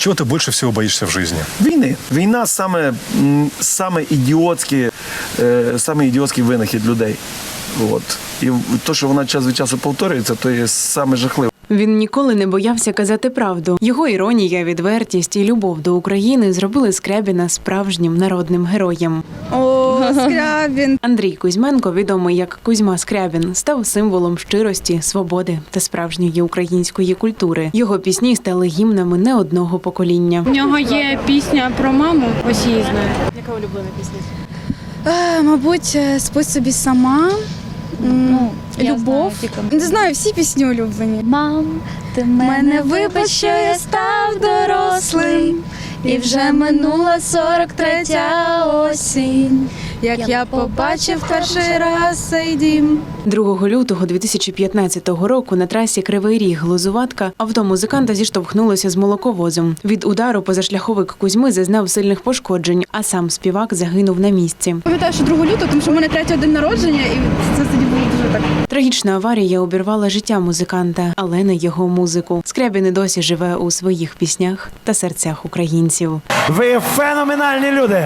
Чего ты больше всего боишься в жизни? Війни. Війна саме, м, саме ідіотський, е, саме ідіотський винахід людей. От. І то, що вона час від часу повторюється, то є саме. Він ніколи не боявся казати правду. Його іронія, відвертість і любов до України зробили Скрябіна справжнім народним героєм. О, Скрябін. Андрій Кузьменко, відомий як Кузьма Скрябін, став символом щирості, свободи та справжньої української культури. Його пісні стали гімнами не одного покоління. У нього є пісня про маму, ось її знаю. Яка улюблена пісня? Е, мабуть, е, спи собі сама. Ну, я Любов. знаю тільки. Не знаю, всі пісні улюблені. Мам, ти мене вибач, що я став дорослим, і вже минула 43-я осінь. Як я побачив перший раз цей дім. 2 лютого 2015 року на трасі Кривий Ріг Лозуватка авто музиканта зіштовхнулося з молоковозом. Від удару позашляховик Кузьми зазнав сильних пошкоджень, а сам співак загинув на місці. Пам'ятаю, що 2 лютого, тому що в мене третій день народження, і це тоді було дуже так. Трагічна аварія обірвала життя музиканта, але не його музику. Скрябін і досі живе у своїх піснях та серцях українців. Ви феноменальні люди!